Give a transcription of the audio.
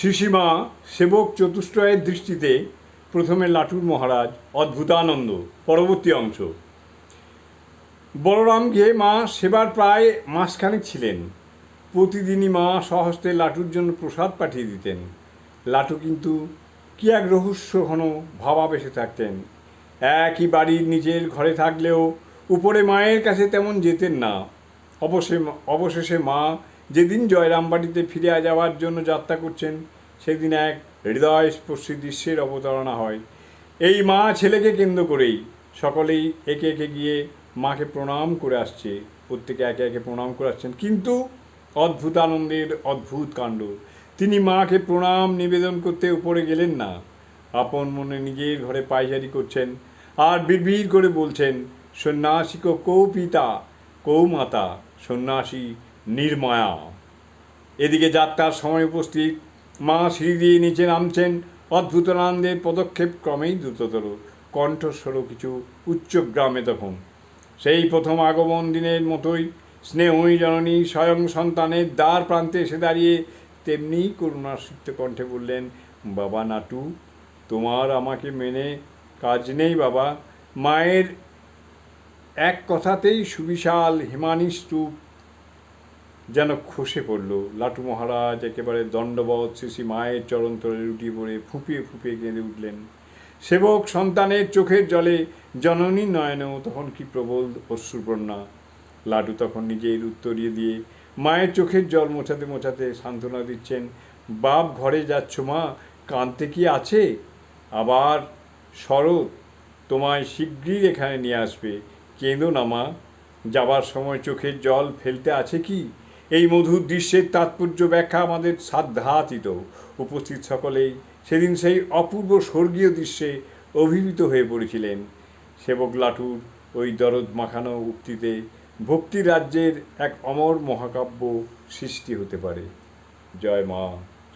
শিশিমা সেবক চতুষ্টয়ের দৃষ্টিতে প্রথমে লাটুর মহারাজ অদ্ভুতানন্দ, পরবর্তী অংশ। বলরাম গিয়ে মা সেবার প্রায় মাসখানেক ছিলেন। প্রতিদিনই মা সহস্তে লাটুর জন্য প্রসাদ পাঠিয়ে দিতেন। লাটু কিন্তু কি এক রহস্য ঘন ভাবাবেশে থাকতেন। একই বাড়ির নিজের ঘরে থাকলেও উপরে মায়ের কাছে তেমন যেতেন না। অবশ্যই অবশেষে মা যেদিন জয়রামবাড়িতে ফিরে যাওয়ার জন্য যাত্রা করছেন, সেদিন এক হৃদয় হৃদয়স্পর্শী দৃশ্যের অবতারণা হয়। এই মা ছেলেকে কেন্দ্র করেই সকলেই একে একে গিয়ে মাকে প্রণাম করে আসছে। প্রত্যেকে একে একে প্রণাম করে আসছেন। কিন্তু অদ্ভুত আনন্দের অদ্ভুত কাণ্ড। তিনি মাকে প্রণাম নিবেদন করতে উপরে গেলেন না। আপন মনে নিজের ঘরে পায়চারি করছেন আর বিড়বিড় করে বলছেন, সন্ন্যাসী কৌ পিতা কৌ মাতা সন্ন্যাসী নির্মায়া। এদিকে যাত্রার সময় উপস্থিত মা সিঁড়ি দিয়ে নিচে নামছেন অদ্ভুত অদ্ভুতানন্দের পদক্ষেপ ক্রমেই দ্রুততর। কণ্ঠস্বর কিছু উচ্চ গ্রামে তখন। সেই প্রথম আগমন দিনের মতোই স্নেহই জননী স্বয়ং সন্তানের দ্বার প্রান্তে এসে দাঁড়িয়ে তেমনি করুণাসিক্ত কণ্ঠে বললেন, বাবা নাটু, তোমার আমাকে মেনে কাজ নেই বাবা। মায়ের এক কথাতেই সুবিশাল হিমানী স্তূপ যেন খসে পড়ল। লাটু মহারাজ একেবারে দণ্ডবধ শ্রী মায়ের চরণতলে লুটিয়ে পড়ে ফুঁপিয়ে ফুঁপিয়ে কেঁদে উঠলেন। সেবক সন্তানের চোখের জলে জননী নয়নেও তখন কি প্রবল অশ্রুবন্যা লাটু তখন নিজের উত্তরিয়ে দিয়ে মায়ের চোখের জল মোছাতে মোছাতে সান্ত্বনা দিচ্ছেন, বাপ ঘরে যাচ্ছ মা? কাঁদতে কি আছে? আবার শরৎ তোমায় শীঘ্রই এখানে নিয়ে আসবে। কেঁদো না মা। যাবার সময় চোখের জল ফেলতে আছে কি? এই মধুর দৃশ্যের তাৎপর্য ব্যাখ্যা আমাদের সাধ্যাতীত। উপস্থিত সকলেই সেদিন সেই অপূর্ব স্বর্গীয় দৃশ্যে অভিভূত হয়ে পড়েছিলেন। সেবক লাটুর ওই দরদ মাখানো উক্তিতে ভক্তি রাজ্যের এক অমর মহাকাব্য সৃষ্টি হতে পারে। জয় মা।